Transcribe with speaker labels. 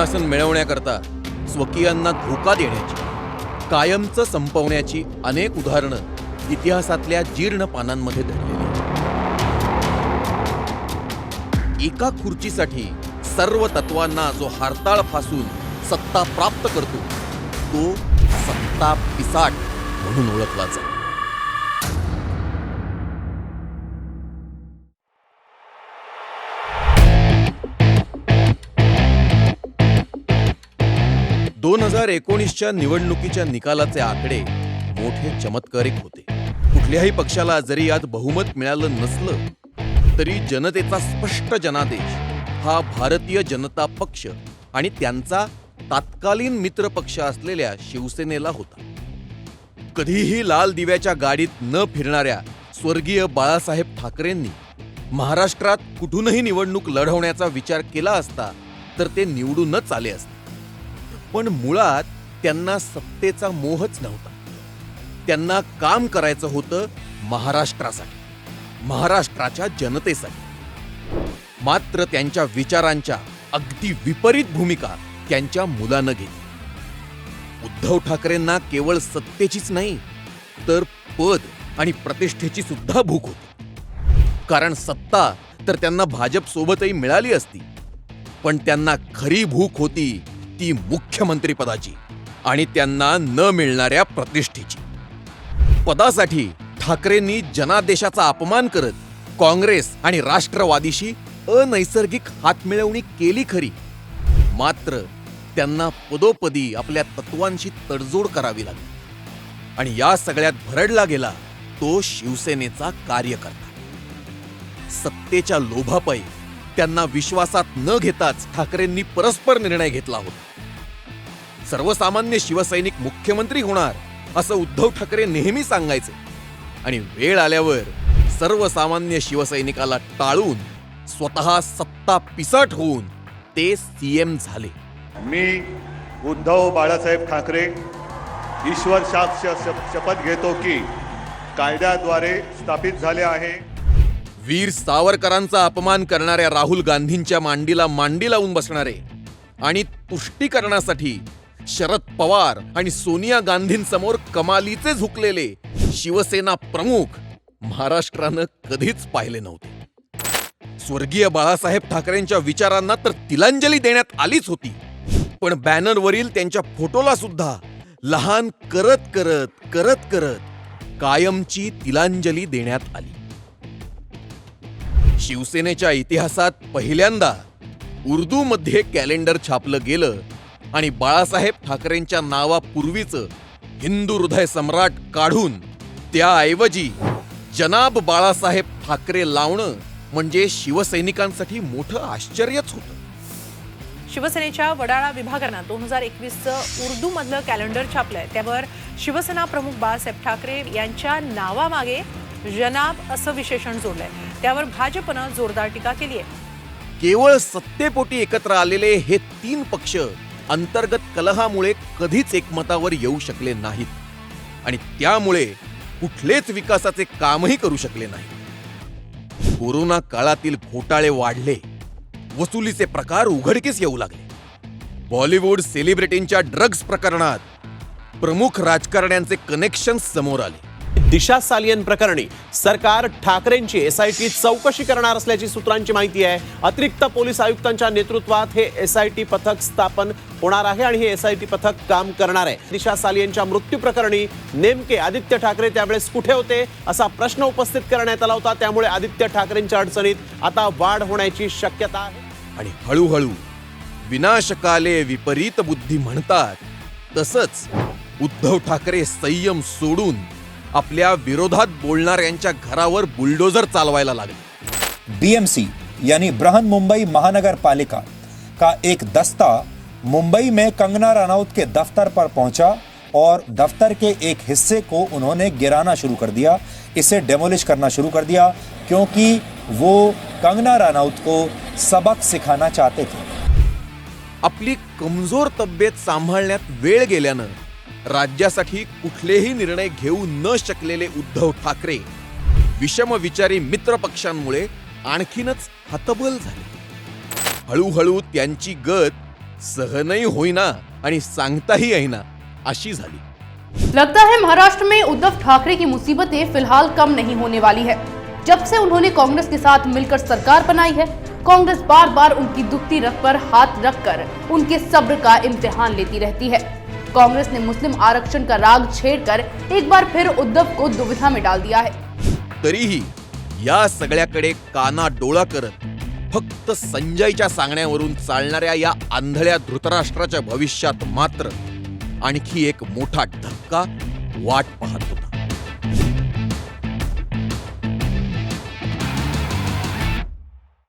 Speaker 1: सिंहासन मिळवण्याकरता स्वकीयांना धोका देण्याची कायमचं संपवण्याची अनेक उदाहरणं इतिहासातल्या जीर्ण पानांमध्ये धरलेली एका खुर्चीसाठी सर्व तत्वांना जो हारताळ फासून सत्ता प्राप्त करतो तो सत्ता पिसाट म्हणून ओळखला जातो. दोन हजार एकोणीसच्या निवडणुकीच्या निकालाचे आकडे मोठे चमत्कारिक होते. कुठल्याही पक्षाला जरी यात बहुमत मिळालं नसलं तरी जनतेचा स्पष्ट जनादेश हा भारतीय जनता पक्ष आणि त्यांचा तात्कालीन मित्र पक्ष असलेल्या शिवसेनेला होता. कधीही लाल दिव्याच्या गाडीत न फिरणाऱ्या स्वर्गीय बाळासाहेब ठाकरेंनी महाराष्ट्रात कुठूनही निवडणूक लढवण्याचा विचार केला असता तर ते निवडूनच आले असते. पण मुळात त्यांना सत्तेचा मोहच नव्हता. त्यांना काम करायचं होतं महाराष्ट्रासाठी महाराष्ट्राच्या जनतेसाठी. मात्र त्यांच्या विचारांच्या अगदी विपरीत भूमिका त्यांच्या मुलानं घेतली. उद्धव ठाकरेंना केवळ सत्तेचीच नाही तर पद आणि प्रतिष्ठेची सुद्धा भूक होती. कारण सत्ता तर त्यांना भाजप सोबतही मिळाली असती पण त्यांना खरी भूक होती ती मुख्यमंत्रीपदाची आणि त्यांना न मिळणाऱ्या प्रतिष्ठेची. पदासाठी ठाकरेंनी जनादेशाचा अपमान करत काँग्रेस आणि राष्ट्रवादीशी अनैसर्गिक हातमिळवणी केली खरी. मात्र त्यांना पदोपदी आपल्या तत्वांशी तडजोड करावी लागली. आणि या सगळ्यात भरडला गेला तो शिवसेनेचा कार्यकर्ता. सत्तेच्या लोभापायी त्यांना विश्वासात न घेताच ठाकरेंनी परस्पर निर्णय घेतला होता. सर्वसामान्य शिवसैनिक मुख्यमंत्री होणार असं उद्धव ठाकरे नेहमी सांगायचे. आणि वेळ आल्यावर सर्वसामान्य शिवसैनिकाला टाळून स्वतः सत्ता पिसट होऊन ते सीएम झाले.
Speaker 2: मी उद्धव बाळासाहेब ठाकरे ईश्वर शप- शपथ घेतो की कायद्याद्वारे स्थापित झाले आहे.
Speaker 1: वीर सावरकरांचा अपमान करणाऱ्या राहुल गांधींच्या मांडीला मांडी लावून बसणारे आणि तुष्टीकरणासाठी शरद पवार आणि सोनिया गांधींसमोर कमालीचे झुकलेले शिवसेना प्रमुख महाराष्ट्रानं कधीच पाहिले नव्हते. स्वर्गीय बाळासाहेब ठाकरेंच्या विचारांना तर तिलांजली देण्यात आलीच होती. पण बॅनरवरील त्यांच्या फोटोला सुद्धा लहान करत करत करत करत कायमची तिलांजली देण्यात आली. शिवसेनेच्या इतिहासात पहिल्यांदा उर्दूमध्ये कॅलेंडर छापलं गेलं आणि बाळासाहेब ठाकरेंच्या नावापूर्वीचं हिंदू हृदय सम्राट काढून त्याऐवजी जनाब बाळासाहेब ठाकरे लावणं म्हणजे शिवसैनिकांसाठी मोठं आश्चर्यच होतं.
Speaker 3: शिवसेनेच्या वडाळा विभागानं दोन हजार एकवीसचं उर्दू मधलं कॅलेंडर छापलंय. त्यावर शिवसेना प्रमुख बाळासाहेब ठाकरे यांच्या नावामागे जनाब असं विशेषण जोडलंय. त्यावर भाजपनं जोरदार टीका केली आहे
Speaker 1: केवळ सत्तेपोटी एकत्र आलेले हे तीन पक्ष अंतर्गत कलहामुळे कधीच एकमतावर येऊ शकले नाहीत. आणि त्यामुळे कुठलेच विकासाचे कामही करू शकले नाही कोरोना काळातील घोटाळे वाढले. वसुलीचे प्रकार उघडकीस येऊ लागले. बॉलिवूड सेलिब्रिटींच्या ड्रग्ज प्रकरणात प्रमुख राजकारण्यांचे कनेक्शन समोर आले.
Speaker 4: दिशा सालियन प्रकरणी सरकार ठाकरेंची एसआयटी चौकशी करणार असल्याची सूत्रांची माहिती आहे. अतिरिक्त पोलीस आयुक्तांच्या नेतृत्वात हे एसआयटी पथक स्थापन होणार आहे आणि हे एसआयटी पथक काम करणार आहे. दिशा सालियनच्या मृत्यू प्रकरणी नेमके आदित्य ठाकरे त्यावेळेस कुठे होते असा प्रश्न उपस्थित करण्यात आला होता. त्यामुळे आदित्य ठाकरेंच्या अडचणीत आता वाढ होण्याची शक्यता आहे.
Speaker 1: आणि हळूहळू विनाशकाले विपरीत बुद्धी म्हणतात तसंच उद्धव ठाकरे संयम सोडून आपल्या विरोधात बोलणाऱ्यांच्या घरावर बुलडोजर चालवायला लागले.
Speaker 5: बीएमसी यानी बृहन मुंबई महानगर पालिका का एक दस्ता मुंबई में कंगना रनौत के दफ्तर पर पहुंचा और दफ्तर के एक हिस्से को उन्होंने गिराना शुरू कर दिया इसे डेमोलिश करना शुरू कर दिया क्योंकि वो कंगना रनौत को सबक सिखाना चाहते थे।
Speaker 1: आपली कमजोर तब्येत सांभाळण्यात वेळ गेल्यानं राज्यासाठी कुठलेही निर्णय घेऊ न शकलेले उद्धव ठाकरे. विषमविचारी मित्र पक्षांमुळे आणखीनच हतबल झाले. हळूहळू त्यांची गत सहनही होईना आणि सांगताही येईना अशी झाली.
Speaker 6: लगता है महाराष्ट्र में उद्धव ठाकरे की मुसीबतें फिलहाल कम नहीं होने वाली है। जब से उन्होंने कांग्रेस के साथ मिलकर सरकार बनाई है कांग्रेस बार बार उनकी दुखती रख पर हाथ रखकर उनके सब्र का इम्तिहान लेती रहती है। कांग्रेस ने मुस्लिम आरक्षण का राग छेड़कर एक बार फिर उद्धव को दुविधा में डाल दिया है।
Speaker 1: तरीही या सगळ्याकडे काना डोळा करत फक्त संजयच्या सांगण्यावरून चालणाऱ्या या आंधळ्या धृतराष्ट्राच्या भविष्यात मात्र आणखी एक मोठा धक्का वाट पाहत होता.